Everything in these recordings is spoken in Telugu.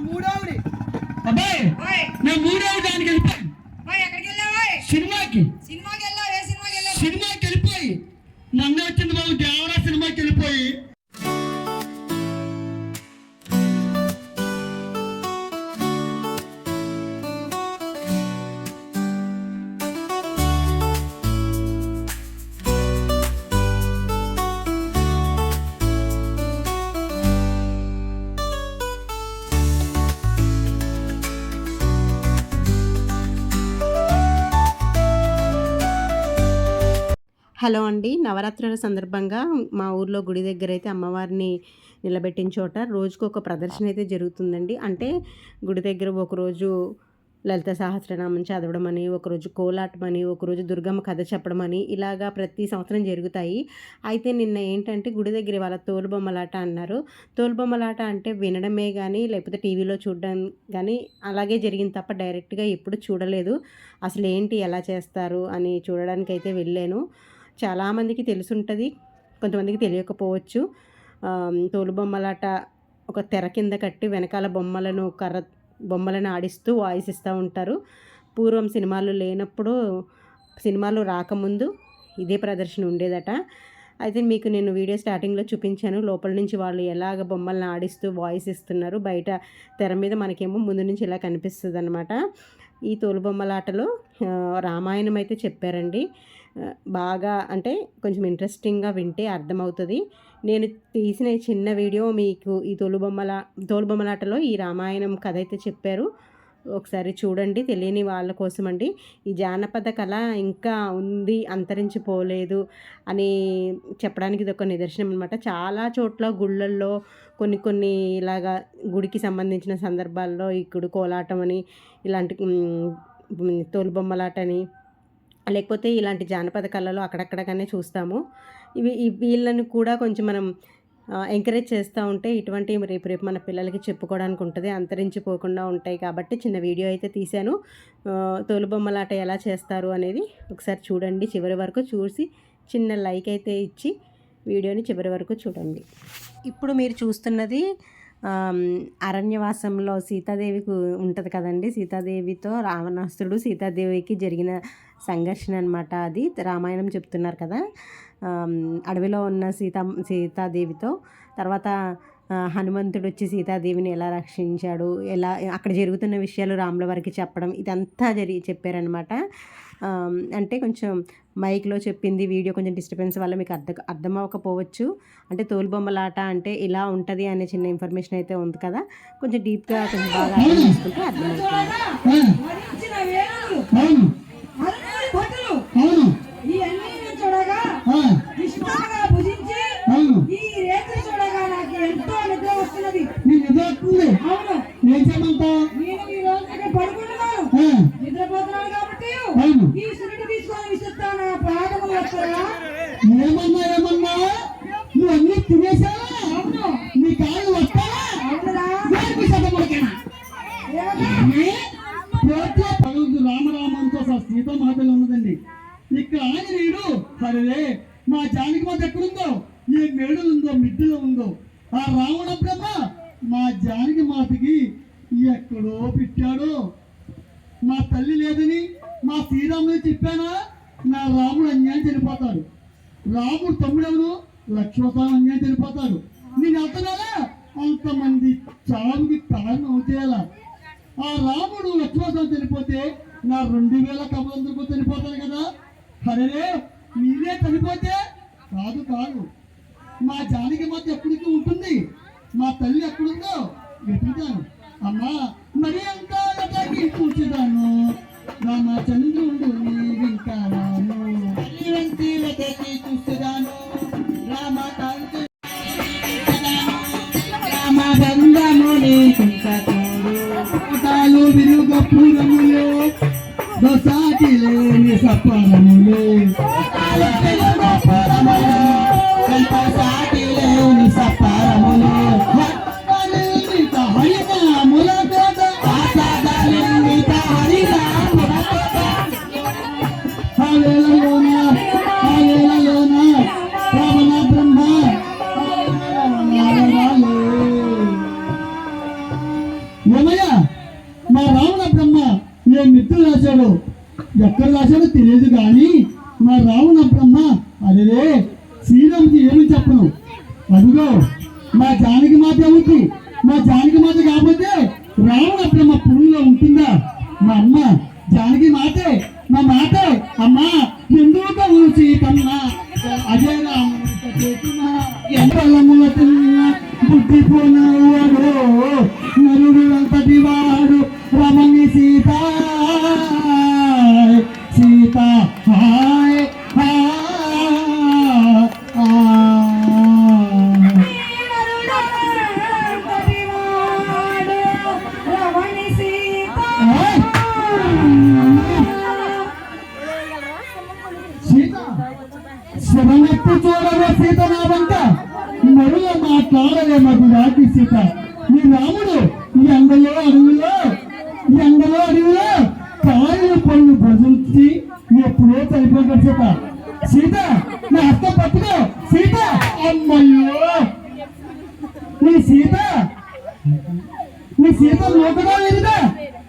నా మూడావిడి అబ్బాయి ఓయ్. నా మూడావిడి దానికి వెళ్ళిపోయి ఓయ్ ఎక్కడికి వెళ్ళావోయ్ సినిమాకి. సినిమాకి వెళ్ళావు? సినిమాకి వెళ్ళిపోయి. మొన్న వచ్చింది బాబు దేవరా సినిమాకి వెళ్ళిపోయి. హలో అండి. నవరాత్రుల సందర్భంగా మా ఊర్లో గుడి దగ్గర అయితే అమ్మవారిని నిలబెట్టిన చోట రోజుకు ఒక ప్రదర్శన అయితే జరుగుతుందండి. అంటే గుడి దగ్గర ఒకరోజు లలిత సహస్రనామం చదవడం అని ఒకరోజు కోలాటం అని ఒకరోజు దుర్గమ్మ కథ చెప్పడం అని ఇలాగా ప్రతి సంవత్సరం జరుగుతాయి. అయితే నిన్న ఏంటంటే గుడి దగ్గర వాళ్ళ తోలుబొమ్మలాట అన్నారు. తోలుబొమ్మలాట అంటే వినడమే కానీ లేకపోతే టీవీలో చూడడం కానీ అలాగే జరిగింది తప్ప డైరెక్ట్గా ఎప్పుడు చూడలేదు. అసలు ఏంటి ఎలా చేస్తారు అని చూడడానికి అయితే వెళ్ళాను. చాలామందికి తెలుసుంటుంది కొంతమందికి తెలియకపోవచ్చు. తోలు తోలుబొమ్మలాట ఒక తెర కింద కట్టి వెనకాల బొమ్మలను కర్ర బొమ్మలను ఆడిస్తూ వాయిస్ ఇస్తూ ఉంటారు. పూర్వం సినిమాలు లేనప్పుడు సినిమాలు రాకముందు ఇదే ప్రదర్శన ఉండేదట. అయితే మీకు నేను వీడియో స్టార్టింగ్లో చూపించాను లోపల నుంచి వాళ్ళు ఎలాగ బొమ్మలను ఆడిస్తూ వాయిస్ ఇస్తున్నారు బయట తెర మీద మనకేమో ముందు నుంచి ఇలా కనిపిస్తుంది అనమాట ఈ తోలుబొమ్మలాటలో రామాయణం అయితే చెప్పారండి. బాగా అంటే కొంచెం ఇంట్రెస్టింగ్గా వింటే అర్థమవుతుంది. నేను తీసిన చిన్న వీడియో మీకు ఈ తోలుబొమ్మల తోలుబొమ్మలాటలో ఈ రామాయణం కథ అయితే చెప్పారు. ఒకసారి చూడండి తెలియని వాళ్ళ కోసం అండి. ఈ జానపద కళ ఇంకా ఉంది అంతరించిపోలేదు అని చెప్పడానికి ఇది ఒక నిదర్శనం అనమాట చాలా చోట్ల గుళ్ళల్లో కొన్ని కొన్ని ఇలాగా గుడికి సంబంధించిన సందర్భాల్లో ఇక్కడ కోలాటం అని ఇలాంటి తోలుబొమ్మలాట తోలుబొమ్మలాటని లేకపోతే ఇలాంటి జానపద కళలు అక్కడక్కడగానే చూస్తాము. ఇవి వీళ్ళని కూడా కొంచెం మనం ఎంకరేజ్ చేస్తూ ఉంటే ఇటువంటి రేపు రేపు మన పిల్లలకి చెప్పుకోవడానికి ఉంటుంది అంతరించిపోకుండా ఉంటాయి కాబట్టి చిన్న వీడియో అయితే తీశాను. తోలుబొమ్మలాట ఎలా చేస్తారు అనేది ఒకసారి చూడండి. చివరి వరకు చూసి చిన్న లైక్ అయితే ఇచ్చి వీడియోని చివరి వరకు చూడండి. ఇప్పుడు మీరు చూస్తున్నది అరణ్యవాసంలో సీతాదేవికి ఉంటుంది కదండి. సీతాదేవితో రావణాసురుడు సీతాదేవికి జరిగిన సంఘర్షణ అనమాట అది. రామాయణం చెప్తున్నారు కదా. అడవిలో ఉన్న సీతా సీతాదేవితో తర్వాత హనుమంతుడు వచ్చి సీతాదేవిని ఎలా రక్షించాడు ఎలా అక్కడ జరుగుతున్న విషయాలు రాముల వారికి చెప్పడం ఇదంతా జరిగి చెప్పారనమాట అంటే కొంచెం మైక్లో చెప్పింది వీడియో కొంచెం డిస్టర్బెన్స్ వల్ల మీకు అర్థం అర్థం అవ్వకపోవచ్చు. అంటే తోలుబొమ్మలాట అంటే ఇలా ఉంటుంది అనే చిన్న ఇన్ఫర్మేషన్ అయితే ఉంది కదా. కొంచెం డీప్గా కొంచెం బాగా అర్థం చేసుకుంటే అర్థమవుతుంది. ఏమన్నా ఏమన్నా? నువ్వు అన్ని తినేసావా? నీ కాళ్ళు వస్తావా? రామరామంతో సహా సీతమాతలు ఉన్నదండి. ఇక్కడ ఆంజనేయుడు సరే మా జానకి మాత ఎక్కడుందో? ఏ మేడలు ఉందో మిడ్డలో ఉందో? ఆ రావణ బ్రహ్మ మా జానకి మాతకి ఎక్కడో పెట్టాడో. మా తల్లి లేదని మా శ్రీరాముడు చెప్పానా? నా రాముడు అన్యాయం చనిపోతాడు. రాముడు తమ్ముడెవరు? లక్ష్మణస్వామి అన్యాయం చనిపోతాడు నేను వెళ్తున్నానా? అంతమంది చావుకి తాను అవుతాయలా ఆ రాముడు లక్ష్మణస్వామి చనిపోతే నా రెండు వేల కమలందరికీ చనిపోతారు కదా? అరే మీరే చనిపోతే కాదు కాదు. మా జానకి మాత ఎక్కడికి ఉంటుంది? మా తల్లి ఎక్కడుందో వెతుకుతాను. అమ్మా మరి అంతా మా చూచుదాను లేని సపరములు సాటి జానకి కాకపోతే కాకపోతే అప్పుడు మా పురుగులో ఉంటుందా? మా అమ్మ జానకి మాతే సీత. శివనెప్పు చూడవే సీత నా వంక. మరుల మాట్లాడలే మధురాకి సీత. నీ రాముడు ఈ అంగలో అడవిలో ఈ అంగలో అడవిలో కాయలు పళ్ళు భజించి ఎప్పుడో చనిపోతాడు సీత. సీత నా అత్త పట్టుకో. సీత అమ్మయ్యో నీ సీత నీ సీత మోకదా లేదుదా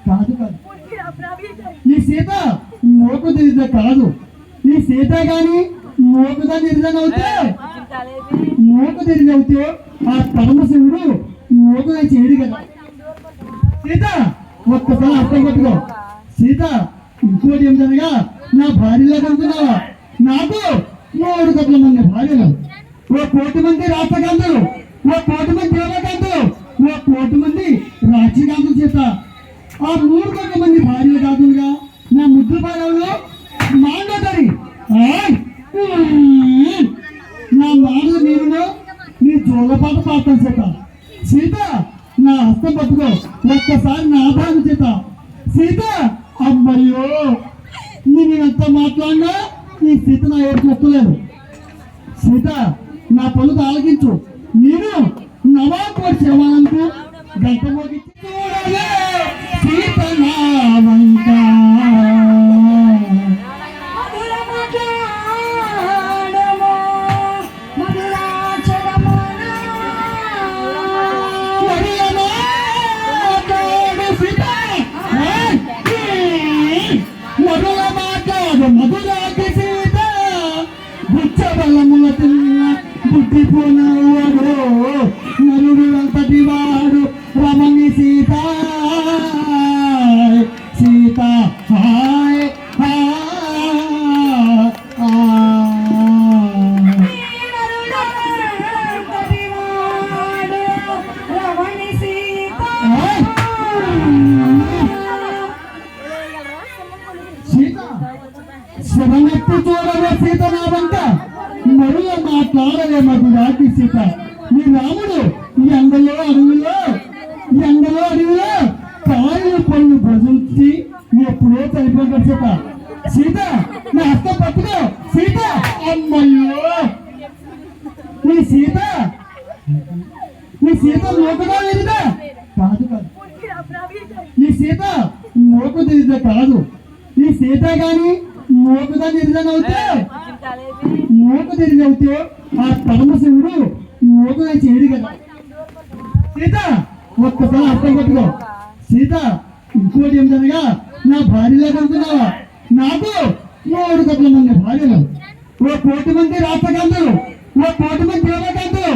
కాదు కాదు ఈ సీత మోకు తిరిగితే కాదు ఈ సీత గాని మోకుదా నిర్జన అవుతే అయితే ఆ పరమశివుడు మోకుగా చేయడు కదా. సీత ఒక్కసారి అర్థం పెట్టుకో. సీత ఇంకోటి ఏమిటనగా నా భార్యలో కనుకున్నావా నాకు మూడు కోట్ల మంది భార్యలు. ఓ కోటి మంది రాష్ట్రకాంతులు ఓ కోటి మంది దేవకాంతులు ఓ కోటి మంది రాజ్యకాంతులు చేత. ఆ మూడు కోట్ల మంది భార్యలు కాదుగా నా ముద్దు భార్యలో మాండోదరి ఆయ్! ఉమ్! నా మాటలు నేను నీ జోలపాట పాడతాను సీత సీత నా హస్తం పట్టుకో ఒక్కసారి నా సీత అమ్మయ్యో నేను ఎంత మాట్లాడినా నీ సీత నా ఏడు చూస్తలేదు సీత నా పనులు ఆలకించు నేను నవాబు శివానంకు గంట మోగించు. మాట్లాడలే మధురాకి సీత. నీ రాముడు ఈ ఎండలో అడవిలో ఈ ఎండలో అడవిలో కాయలు పళ్ళు భజించి ఎప్పుడో చనిపోతాడు సీత. సీత నా హస్తం పట్టుకో. సీత అమ్మయ్యో. నీ సీత నీ సీత మోకదా లేదుదా కాదు కాదు. నీ సీత మోకు తిరిగితే కాదు. నీ సీత గాని మోకుదా నిర్జన అవుతే? మోకు తిరిగి వెళ్తే ఆ పరమశివుడు మోకుగా చేయడు కదా. సీత ఒక్కసారి అర్థం పెట్టుకో. సీత ఇంకోటి ఏమిటనగా నా భార్యలో కనుకున్నావా నాకు మూడు కోట్ల మంది భార్యలు. ఓ కోటి మంది రాష్ట్రకాంతులు ఓ కోటి మంది దేవకాంతులు